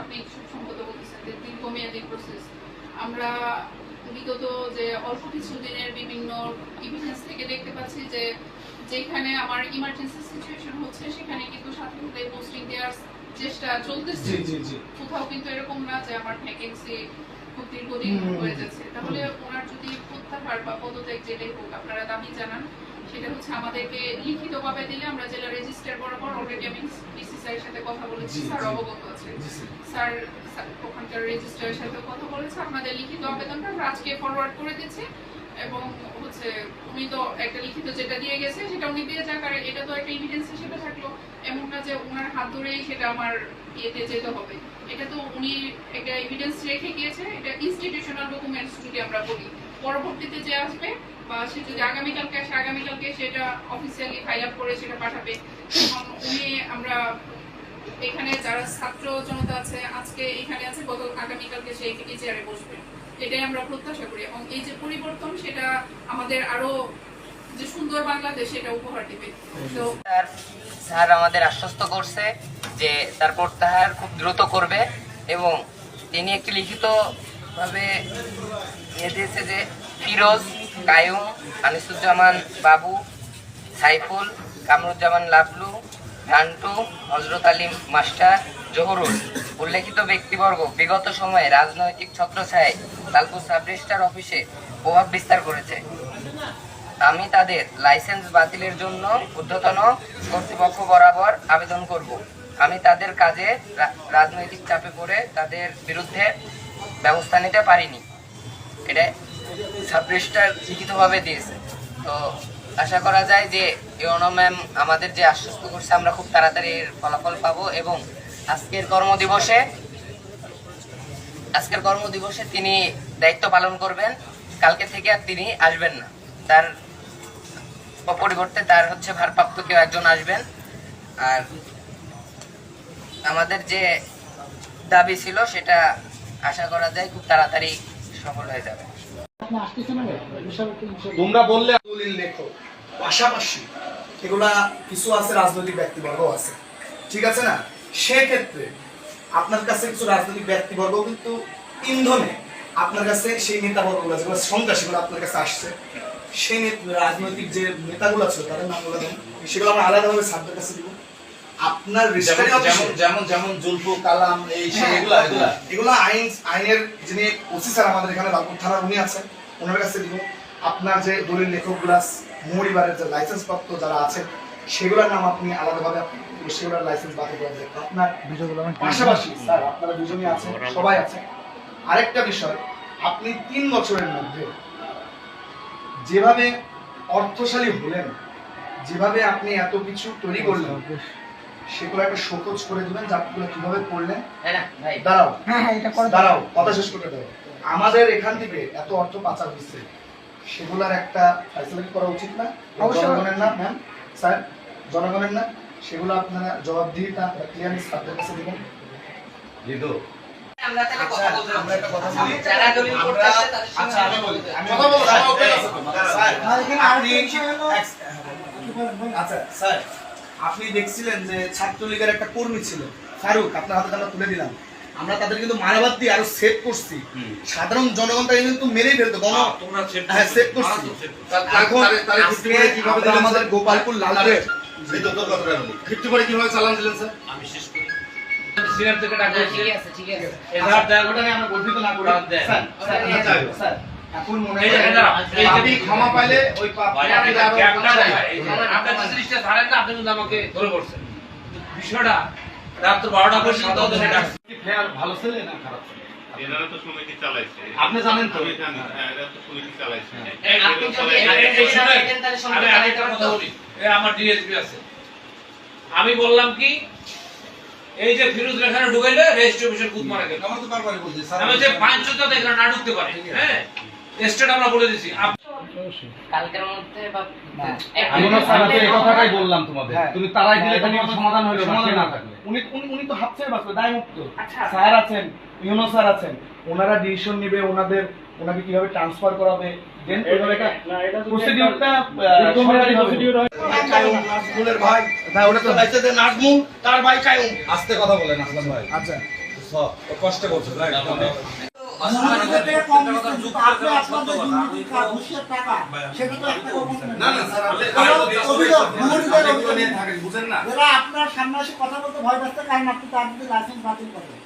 আপনি সম্ভবত বলতেছেন যে দীর্ঘমেয়াদী প্রসেস আমরা বিগত যে অল্প কিছু দিনের বিভিন্ন ইভিডেন্স থেকে দেখতে পাচ্ছি যে যেখানে আমার ইমার্জেন্সি সিচুয়েশন হচ্ছে সেখানে কিন্তু সাথে সাথে পোস্টিং দেওয়ার চেষ্টা চলতেছে। কোথাও কিন্তু এরকম না যে আমার ভ্যাকেন্সি খুব দীর্ঘদিন হয়ে যাচ্ছে। তাহলে ওনার যদি প্রত্যাহার বা পদত্যাগ যেটাই হোক আপনারা দাবি জানান। সেটা হচ্ছে আমাদেরকে লিখিতভাবে দিলে আমরা জেলা রেজিস্টার বরাবর অলরেডি আমি ডিসি স্যারের সাথে কথা বলেছি স্যার অবগত আছে স্যার। ওখানকার রেজিস্ট্রারের সাথে কথা বলেছে আপনাদের লিখিত আবেদনটা আমরা আজকে ফরওয়ার্ড করে দিচ্ছি। এবং হচ্ছে উনি তো একটা লিখিত যেটা দিয়ে গেছে সেটা উনি দিয়ে যাক আর এটা তো একটা এভিডেন্স হিসেবে থাকল। এমন না যে ওনার হাত ধরেই সেটা আমার ইয়েতে যেতে হবে। এটা তো উনি একটা এভিডেন্স রেখে গিয়েছে এটা ইনস্টিটিউশনাল ডকুমেন্টস যদি আমরা বলি। পরবর্তীতে যে আসবে বা সে যদি আগামীকালকে আসে, আগামীকালকে সেটা অফিসিয়ালি ফাইল আপ করে সেটা পাঠাবে। এবং উনি আমরা এখানে যারা ছাত্র জনতা আছে, আজকে এখানে আছে, গত আগামীকালকে সেই থেকে চেয়ারে বসবে। এটাই আমরা প্রত্যাশা করি। এবং এই যে পরিবর্তন, সেটা আমাদের আরও যে সুন্দর বাংলাদেশ, সেটা উপহার দিবে। তো স্যার আমাদের আশ্বস্ত করছে যে তার প্রত্যাহার খুব দ্রুত করবে এবং তিনি একটি লিখিতভাবে ইয়ে দিয়েছে যে ফিরোজ কায়ুম, আনিসুজ্জামান বাবু, সাইফুল, কামরুজ্জামান লাবলু রান্টু হজরত আলী মাস্টার, জহুরুল। উল্লেখিত ব্যক্তিবর্গ, বিগত সময়ে রাজনৈতিক ছত্রছায়ায় লালপুর সাব রেজিস্ট্রার অফিসে প্রভাব বিস্তার করেছে। আমি তাদের লাইসেন্স বাতিলের জন্য ঊর্ধ্বতন কর্তৃপক্ষ বরাবর আবেদন করব। আমি তাদের কাজে রাজনৈতিক চাপে পড়ে তাদের বিরুদ্ধে ব্যবস্থা নিতে পারিনি। এটা সাবরেজিস্ট্রার লিখিতভাবে দিয়েছে। তো আশা করা যায় যে ইউনো ম্যাম আমাদের যে আশ্বস্ত করছে, আমরা খুব তাড়াতাড়ি এর ফলাফল পাবো এবং আজকের কর্মদিবসে আজকের কর্মদিবসে তিনি দায়িত্ব পালন করবেন। কালকে থেকে আর তিনি আসবেন না। তার পরিবর্তে তার হচ্ছে ভারপ্রাপ্ত কেউ একজন আসবেন। আর আমাদের যে দাবি ছিল, সেটা আশা করা যায় খুব তাড়াতাড়ি সফল হয়ে যাবে। তোমরা বললে দলিল লেখো। পাশাপাশি এগুলা কিছু আছে রাজনৈতিক ব্যক্তিবর্গ আছে। ঠিক আছে না? সেক্ষেত্রে আপনার কাছে কিছু রাজনৈতিক ব্যক্তিবর্গ কিন্তু ইন্ধনে আপনার কাছে সেই নেতাবর্গগুলো যেগুলো সংখ্যা সেগুলো আপনার কাছে আসছে। সেই রাজনৈতিক যে নেতাগুলো ছিল তাদের নামগুলো দেন। সেগুলো আমরা আলাদাভাবে সাবজেক্ট কাছে দিব। আপনার যেমন যেমন যেমন জুলফু কালাম এই সেই এগুলা। এগুলা আইন আইনের যিনি ওসি স্যার আমাদের এখানে লালপুর থানার উনি আছেন। ওনার কাছে দিব। আপনার যে দলিল লেখকগুলা মরিবারের যে লাইসেন্স প্রাপ্ত যারা আছেন সেগুলোর নাম আপনি আলাদাভাবে আপনি সেগুলোর লাইসেন্স বাতিল করে দেবেন আপনার পাশাপাশি স্যার আপনারা দুজনই আছেন সবাই আছেন। আরেকটা বিষয় আপনি তিন বছরের মধ্যে যেভাবে অর্থশালী হলেন যেভাবে আপনি এত কিছু তৈরি করলেন সেগুলো একটা শোকজ করে দিবেন যে কীভাবে করলেন? দাঁড়াও। হ্যাঁ হ্যাঁ এটা করে। দাঁড়াও কথা শেষ করতে দাও। আমাদের এখান থেকে এত অর্থ পাচার হচ্ছে সেগুলার একটা ফ্যাসিলিটি করা উচিত না। জনগণের না ম্যাম স্যার জনগণের না সেগুলো আপনারা জবাবদিহিতা ক্লিয়ারেন্স তাদের কাছে দেবেন। লিদো আমরা তাহলে আচ্ছা আচ্ছা আচ্ছা আপনি দেখছিলেন যে ছাত্রলীগের একটা কর্মী ছিল ফারুক আপনার হাতে আমরা তুলে দিলাম। আমরা তাদের কিন্তু মারাবাদ দিয়ে আরও সেভ করছি। সাধারণ জনগণটা কিন্তু মেরেই ফেলতো গণ সেভ হ্যাঁ সেভ করছি। এখন আমাদের আমাদের গোপালপুর লালপুরের লিদো তোর কথাটা বলি। ফিফটি করে কীভাবে চালান দিলেন স্যার? আমি শেষ করি। সিনিয়র থেকে ডাক হ্যাঁ, ঠিক আছে ঠিক আছে। গর্বিত না করি। স্যার স্যার স্যার এখন মনে হয় ক্ষমা পাইলে ওই পাপ আপনি জিনিসটা না, আপনি কিন্তু আমাকে ধরে পড়ছেন। বিষয়টা রাত্র বারোটা ভালো ছেলে না খারাপ ছেলে? এনারা তো সমিতি চালাইছে। আপনি জানেন তো? আমি জানি হ্যাঁ এরা তো সমিতি চালাইছে। তাহলে আমি সম্পর্কে আরেকটা কথা বলি। আমার ডিএসপি আছে। আমি বললাম কি এই যে ফিরোজ লেখানে ঢুকাইলে রেজিস্ট্রি অফিসের কুদ মারা গেল। আমার তো বারবারই বলছি স্যার আমি যে পাঁচ চোদ্দ এখানে না ঢুকতে পারে হ্যাঁ স্টেট আমরা বলে দিছি। কালকের মধ্যে বা আমি না স্যার তো এই কথাটাই বললাম তোমাদের। হ্যাঁ। তুমি তারাই দিলে তুমি সমাধান হইল সমাধান না না থাকলে উনি উনি উনি তো হাত ছেড়ে বাঁচবে দায় মুক্ত। আচ্ছা। স্যার আছেন ইউনো স্যার আছেন ওনারা ডিসিশন নেবে ওনাদের ওনাকে কীভাবে ট্রান্সফার করাবে দেন ওইভাবে একটা প্রসিডিউরটা সরকারি প্রসিডিউর হয়। ভাই ভাই ওটা তো লাইসেন্স নাজমুল তার ভাই কায়ুম। আস্তে কথা বলেন আসলাম ভাই আচ্ছা। কষ্ট করছে আপনার সামনে এসে কথা বলতে ভয় পাচ্ছে কারণ আপনি তার লাইসেন্স বাতিল করেন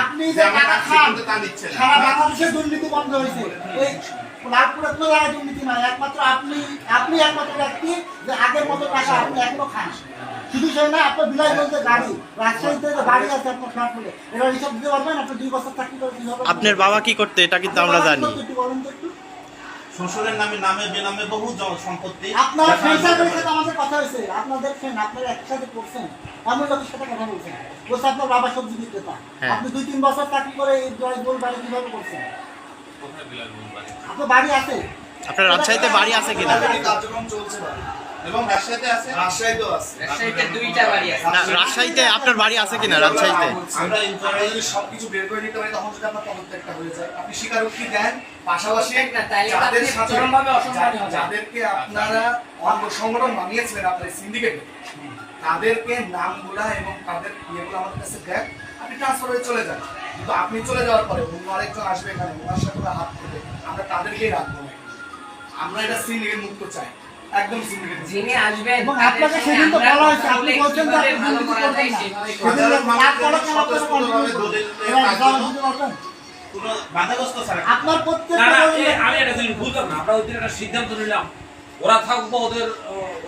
আপনি যে টাকা খান, সারা বাংলাদেশে দুর্নীতি বন্ধ হয়েছে। লাভপুরে কোনো জায়গায় দুর্নীতি নয় একমাত্র আপনি আপনি একমাত্র ব্যক্তি যে আগের মতো টাকা আপনি এখনও খান। শুধু সেই না আপনার বিলাসগঞ্জে গাড়ি রাজশাহীতে যে বাড়ি আছে আপনার ফ্ল্যাট বলে এটা হিসাব দিতে পারবেন আপনি দুই বছর চাকরি করে আপনার বাবা কি করতে এটা কিন্তু আমরা জানি। একটু বলুন তো একটু। শ্বশুরের নামে নামে বেনামে বহু সম্পত্তি আপনার দেখা সাথে আমাদের কথা হয়েছে আপনাদের ফ্রেন্ড আপনারা একসাথে করছেন এমন লোকের সাথে কথা বলছেন। বলছে আপনার বাবা সবজি বিক্রেতা। হ্যাঁ। আপনি দুই তিন বছর চাকরি করে এই জয় গোল বাড়ি কীভাবে করছেন? আপনার বাড়ি আছে? আপনার রাজশাহীতে বাড়ি আছে কিনা? কার্যক্রম চলছে এবং রাজশাহীতে আছে? রাজশাহীতেও আছে। রাজশাহীতে দুইটা বাড়ি আছে। না রাজশাহীতে আপনার বাড়ি আছে কিনা রাজশাহীতে? আমরা আমরা যদি সবকিছু বের করে নিতে পারি তখন যদি আপনার পদত্যাগটা হয়ে যায়। আপনি স্বীকারোক্তি দেন পাশাপাশি যাদের অসম্মানী। যাদেরকে আপনারা অঙ্গ সংগঠন বানিয়েছিলেন আপনার সিন্ডিকেটে তাদেরকে নামগুলা এবং তাদের ইয়েগুলো আমাদের কাছে দেন আপনি ট্রান্সফার হয়ে চলে যান। কিন্তু আপনি চলে যাওয়ার পরে অন্য আরেকজন আসবে এখানে ওনার সাথে হাত করবে আমরা তাদেরকেই রাখব। আমরা এটা সিন্ডিকেট মুক্ত চাই। একদম সিন্ডিকেট যিনি আসবেন আপনাকে সেদিন তো বলা হয়েছে আপনি বলছেন যে আপনি দুর্নীতি করবেন না। সেই কেন আপনারা continue দলিল এরা কাজ exam দিতে পারবেন? কোনো বাধাগ্রস্ত ছাড়া আপনার প্রত্যেক না না এ আমি একটা জিনিস বুঝলাম না আমরা ওই দিন একটা সিদ্ধান্ত নিলাম ওরা থাকব ওদের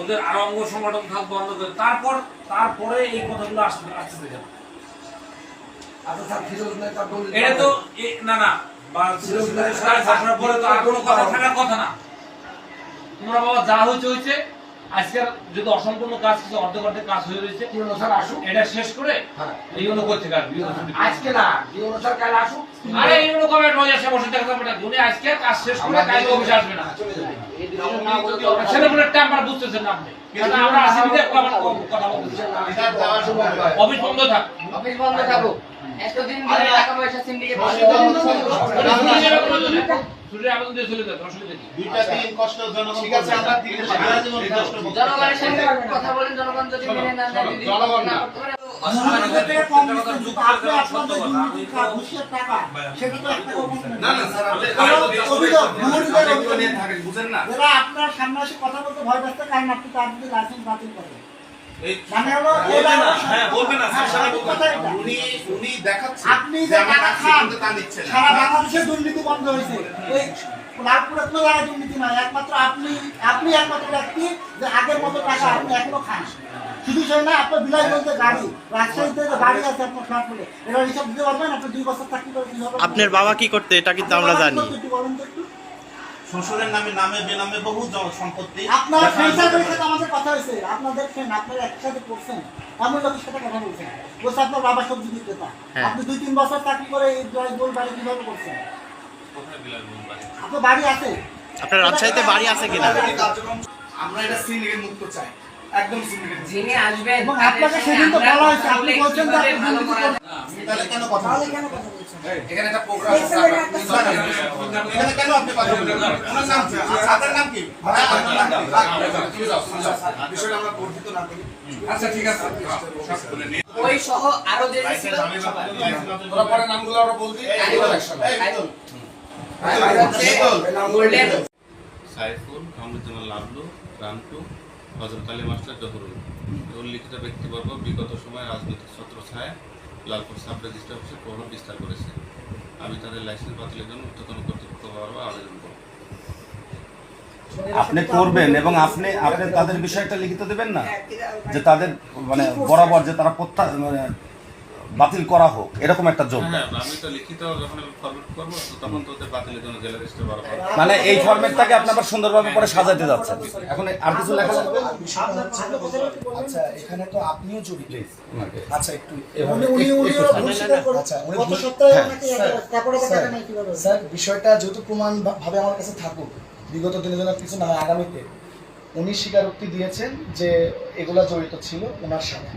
ওদের আরও অঙ্গ সংগঠন থাকব অন্য করে। তারপর তারপরে এই কথাগুলো আসতে আসতে যাব এটা তো না না বা সাড়ে ছটার পরে তো আর কোনো কথা থাকার কথা না। তোমরা বাবা যা হয়েছে হয়েছে। আজকের যদি অসম্পূর্ণ কাজ কিছু অর্ধেক অর্ধেক কাজ হয়ে রয়েছে এটা শেষ করে এইগুলো করতে আজকে না আরে এইগুলো কবে রোজ এসে বসে থাকতে হবে না। আজকে কাজ শেষ করে কালকে অফিসে আসবে না। সেটা টাম্পার বুঝতেছেন না আপনি। আমরা আসি কথা বলতেছি। অফিস বন্ধ থাক। অফিস বন্ধ থাকুক। এতদিন ধরে টাকা পয়সা আবেদন দিয়ে চলে যাবে অসুবিধা দুইটা দিন কষ্ট জনগণ ঠিক আছে, আমরা দিন সারা জীবন কষ্ট। জনগণের কথা বলেন জনগণ যদি মেনে না নেয় যদি জনগণ না। আপনার সামনে এসে কথা বলতে ভয় পাচ্ছে কারণ আপনি তার যদি লাইসেন্স বাতিল করেন। মানে হলো হ্যাঁ, না, হ্যাঁ। উনি উনি আপনি যে যে টাকা খান তা নিচ্ছে সারা বাংলাদেশে দুর্নীতি বন্ধ হয়েছে। এই লাভপুরে কোনো জায়গায় দুর্নীতি নয় একমাত্র আপনি আপনি একমাত্র ব্যক্তি যে আগের মতো টাকা আপনি এখনও খান। শুধু সেই না আপনার বিলাসগঞ্জে গাড়ি রাজশাহীতে যে বাড়ি আছে আপনার ফ্ল্যাট এটা হিসাব দিতে পারবেন? আপনি দুই বছর চাকরি করে আপনার বাবা কি করতে এটা কিন্তু আমরা জানি। একটু বলুন তো একটু। শ্বশুরের নামে নামে বেনামে বহু সম্পত্তি আপনার দেখা সাথে আমাদের কথা হয়েছে। আপনাদের ফ্রেন্ড আপনারা একসাথে পড়ছেন এমন লোকের সাথে কথা বলছেন। বলছে আপনার বাবা সবজি বিক্রেতা। হ্যাঁ। আপনি দুই তিন বছর চাকরি করে এই জয় গোল বাড়ি কীভাবে করছেন? কোথায় বাড়ি? আপনার বাড়ি আছে? আপনার রাজশাহীতে বাড়ি আছে কিনা? আমরা এটা সিন্ডিকেট মুক্ত চাই। একদম সিন্ডিকেট যিনি আসবেন এবং আপনাকে সেদিন তো বলা হয়েছে আপনি বলছেন যে আপনি দুর্নীতি করা তাহলে কেন কথা বলছেন? কেন কথা বলছেন? এখানে একটা প্রোগ্রাম আছে এখানে কেন আপনি কথা বলছেন? ওনার নাম কি? আপনার নাম কি? আপনার নাম কি? বিষয়টা আমরা গর্বিত না করি। আচ্ছা ঠিক আছে। ওই সহ আরও যে ছিল ওরা পরে নামগুলো আমরা বলছি গোল্ডেন সাইফুল কামরুজ্জামান লাবলু রান্টু হজরত মাস্টার জহরুল। উল্লিখিত ব্যক্তিবর্গ, বিগত সময়ে রাজনৈতিক ছত্রছায়া লালপুর সাব রেজিস্ট্রার অফিসে প্রভাব বিস্তার করেছে। আমি তাদের লাইসেন্স বাতিলের জন্য উচ্চতন কর্তৃপক্ষ বরাবর আবেদন করব। আপনি করবেন এবং আপনি আপনি তাদের বিষয়টা লিখিত দেবেন না? যে তাদের মানে বরাবর যে তারা প্রত্যা মানে বাতিল করা হোক এরকম একটা যোগ হ্যাঁ আমি তো লিখিত যখন ফরওয়ার্ড করব তো তখন তো ওদের বাতিলের জন্য জেলা রেজিস্ট্রার বারবার মানে এই ফরম্যাটটাকে আপনি আবার সুন্দরভাবে পরে সাজাতে যাচ্ছেন। এখন আর কিছু লেখা লাগবে আচ্ছা এখানে তো আপনিও জড়িত আচ্ছা একটু আচ্ছা, হ্যাঁ, স্যার, বিষয়টা যেহেতু প্রমাণ ভাবে আমার কাছে থাকুক বিগত দিনে যেন কিছু না হয় আগামীতে। উনি স্বীকারোক্তি দিয়েছেন যে এগুলা জড়িত ছিল ওনার সাথে